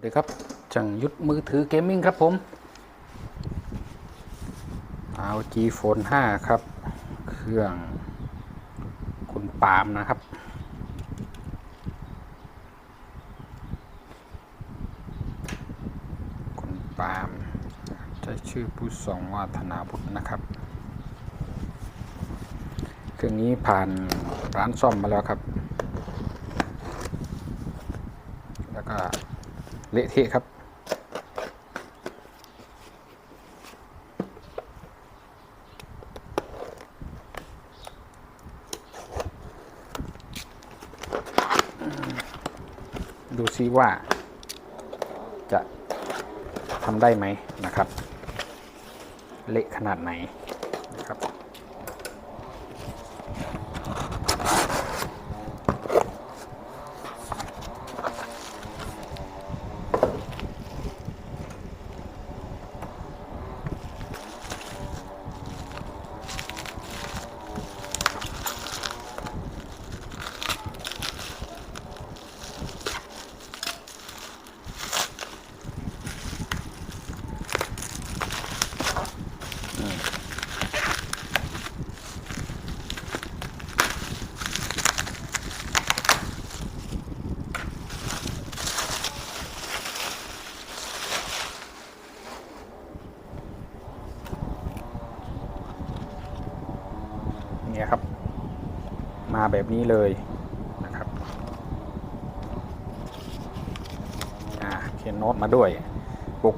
วัสดีครับจังยุทธมือถือเกมมิ่งครับผม ROG Phone 5 ครับ เครื่องคุณปามนะครับ คุณปามใช้ชื่อผู้สองวาธนาบุตรนะครับ เครื่องนี้ผ่านร้านซ่อมมาแล้วครับ แล้วก็ เละเทะครับ ดูซิว่า จะทำได้ไหมนะครับ เละขนาดไหนนะครับ มาแบบนี้เลยนะครับเขียนโน้ตมาด้วยปก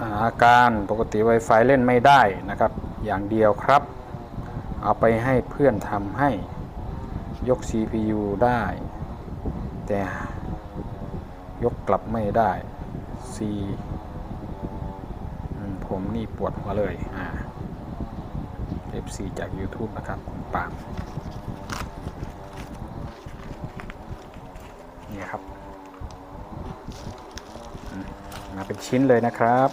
อ่าอาการปกติ Wi-Fi เล่นไม่ได้นะครับ อย่างเดียวครับ เอาไปให้เพื่อนทำให้ยก CPU ได้ แต่ยกกลับไม่ได้ C ผมนี่ปวดหัวเลยอ่า FC จาก YouTube นะครับ คุณปาม นี่ครับมาเป็นชิ้นเลยนะครับ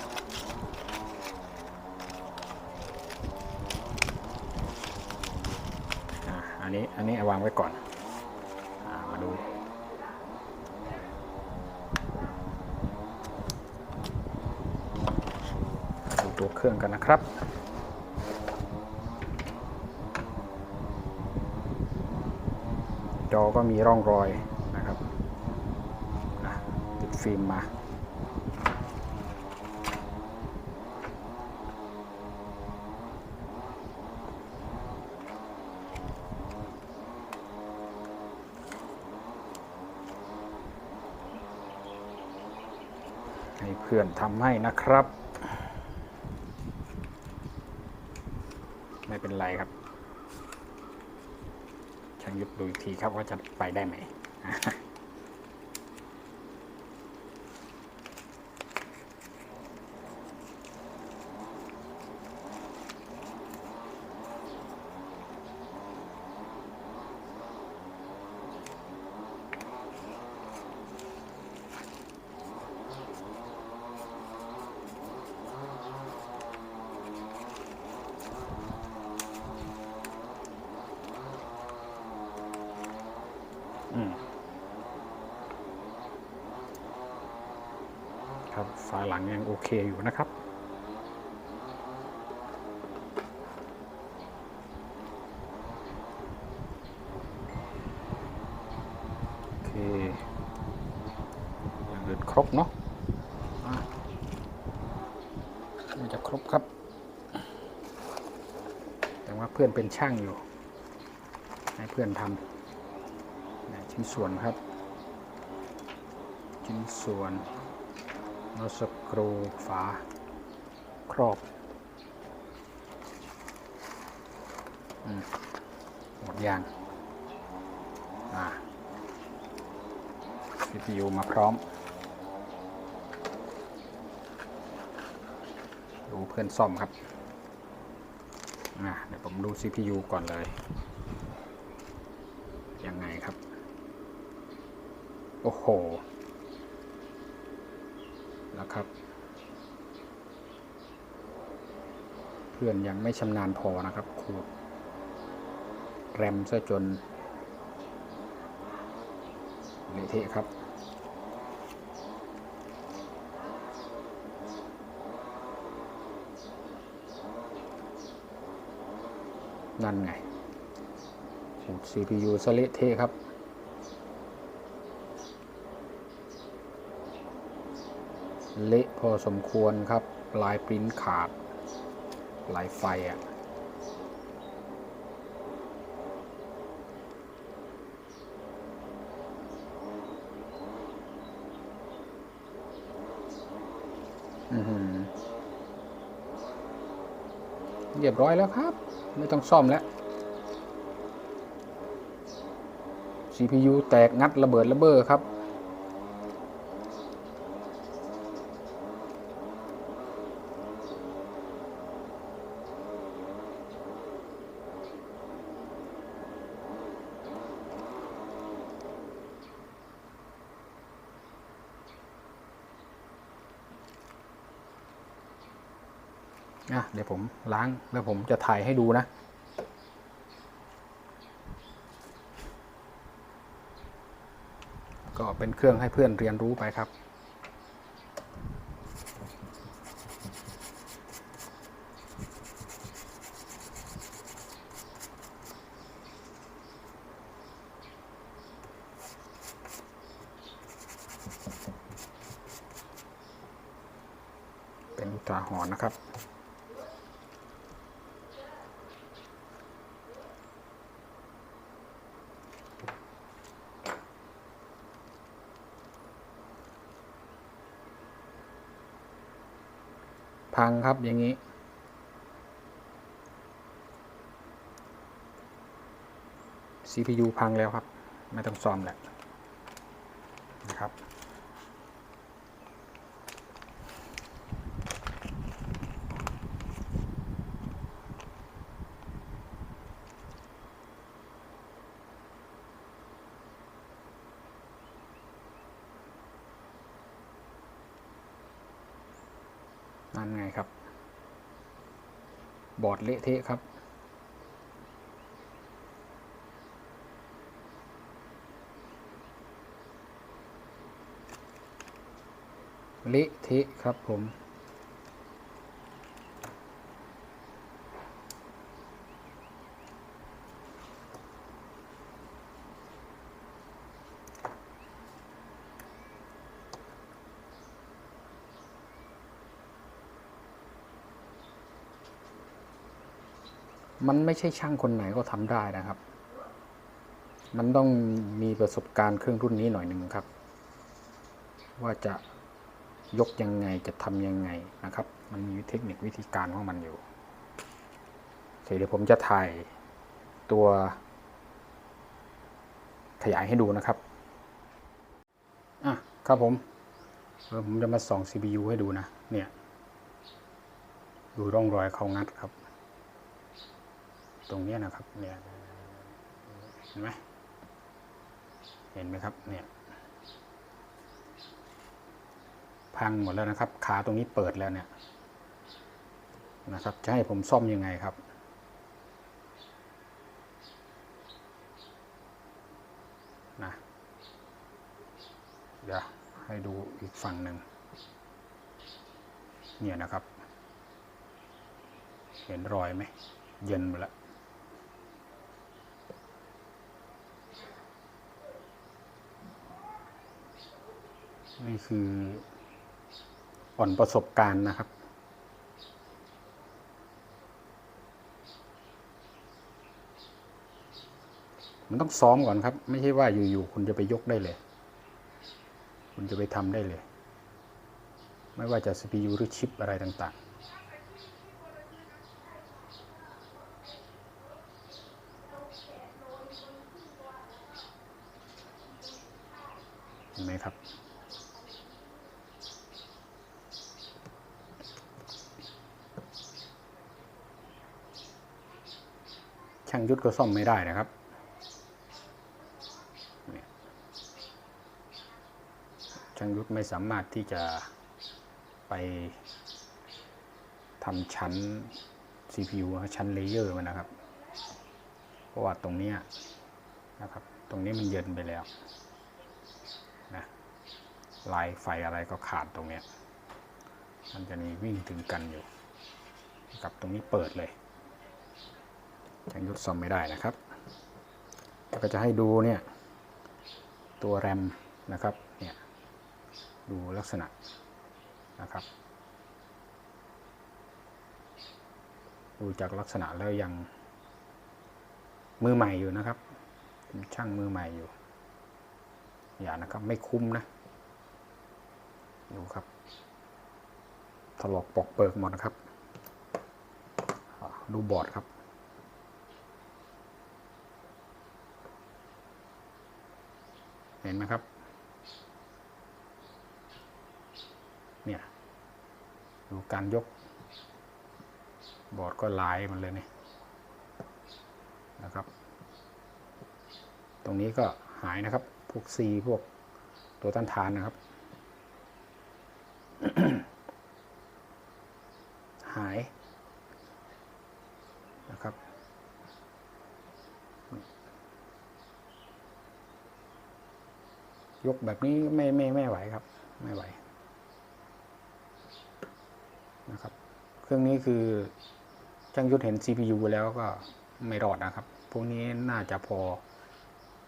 อะอันนี้อันนี้เอาวางไว้ก่อนอมาดูดูตัวเครื่องกันนะครับจอก็มีร่องรอยนะครับอะติด ฟิล์มมา ให้เพื่อนทำให้นะครับ ไม่เป็นไรครับช่างยุบดูอีกทีครับว่าจะไปได้ไหม ครับฝาหลังยังโอเคอยู่นะครับ โอเคย่างอื่นครบเนาะมันจะครบครับ แต่ว่าเพื่อนเป็นช่างอยู่ ให้เพื่อนทำ ชิ้นส่วนครับ ชิ้นส่วนนอสกรูฝาครอบหมดยางอ่า CPU มาพร้อม ดูเพื่อนซ่อมครับอ่าเดี๋ยวผมดู CPU ก่อนเลย ยังไงครับ โอ้โห นะครับ เพื่อนยังไม่ชำนาญพอนะครับครูแรมซะจนเละเทะครับนั่นไงโห CPU สเละเทะครับ เละพอสมควรครับ ลายปริ้นขาด ลายไฟอะเรียบร้อยแล้วครับ ไม่ต้องซ่อมแล้ว CPU แตกงัดระเบิดระเบ้อครับ อะเดี๋ยวผมล้างแล้วผมจะถ่ายให้ดูนะ ก็เป็นเครื่องให้เพื่อนเรียนรู้ไปครับ เป็นอุทาหรณ์นะครับ พังครับอย่างนี้ CPU พังแล้วครับ ไม่ต้องซ่อมแหละนะครับ นั่นไงครับ บอร์ดเละเทะครับ เละเทะครับผม มันไม่ใช่ช่างคนไหนก็ทำได้นะครับ มันต้องมีประสบการณ์เครื่องรุ่นนี้หน่อยหนึ่งครับ ว่าจะยกยังไงจะทำยังไงนะครับ มันมีเทคนิควิธีการของมันอยู่เดี๋ยวผมจะถ่ายตัวขยายให้ดูนะครับ อะ ครับผมเดี๋ยวผมจะมาส่อง CPU ให้ดูนะ เนี่ย ดูร่องรอยเขางัดครับ ตรงนี้นะครับ เนี่ยเห็นไหมเห็นไหมครับ เนี่ยพังหมดแล้วนะครับ ขาตรงนี้เปิดแล้วเนี่ยนะครับจะให้ผมซ่อมยังไงครับ นะเดี๋ยวให้ดูอีกฝั่งหนึ่งเนี่ยนะครับ เห็นรอยไหม เย็นหมดแล้ว นี่คืออ่อนประสบการณ์นะครับ มันต้องซ้อมก่อนครับ ไม่ใช่ว่าอยู่ๆคุณจะไปยกได้เลย คุณจะไปทำได้เลย ไม่ว่าจะ CPU หรือชิปอะไรต่างๆ เห็นไหมครับ ช่างยุทธก็ซ่อมไม่ได้นะครับช่างยุทธไม่สามารถที่จะไปทำชั้น CPU ชั้นเลเยอร์มันนะครับ เพราะว่าตรงนี้นะครับ ตรงนี้มันเยินไปแล้วนะลายไฟอะไรก็ขาดตรงนี้ มันจะมีวิ่งถึงกันอยู่กับตรงนี้เปิดเลย ช่างยุทธซ่อมไม่ได้นะครับแล้วก็จะให้ดูเนี่ยตัวแรมนะครับเนี่ยดูลักษณะนะครับดูจากลักษณะแล้วยังมือใหม่อยู่นะครับ ช่างมือใหม่อยู่ อย่านะครับไม่คุ้มนะดูครับถลอกปอกเปิกหมดนะครับ ดูบอร์ดครับ เห็นไหมครับ เนี่ย ดูการยก บอร์ดก็ลายมันเลยเนี่ยนะครับ ตรงนี้ก็หายนะครับ พวกซีพวกตัวต้านทานนะครับ หายนะครับ ยกแบบนี้ไม่ไม่ไม่ไหวครับ ไม่ไหวนะครับ เครื่องนี้คือช่างยุทธเห็น CPU แล้วก็ไม่รอดนะครับ พวกนี้น่าจะพอ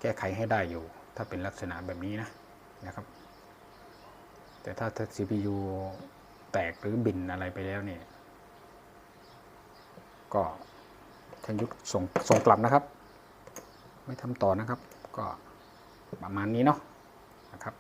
แก้ไขให้ได้อยู่ ถ้าเป็นลักษณะแบบนี้นะนะครับ แต่ถ้าถ้า CPU แตกหรือบินอะไรไปแล้วเนี่ย ก็ช่างยุทธส่งส่งกลับนะครับ ไม่ทำต่อนะครับ ก็ประมาณนี้เนาะ นะครับ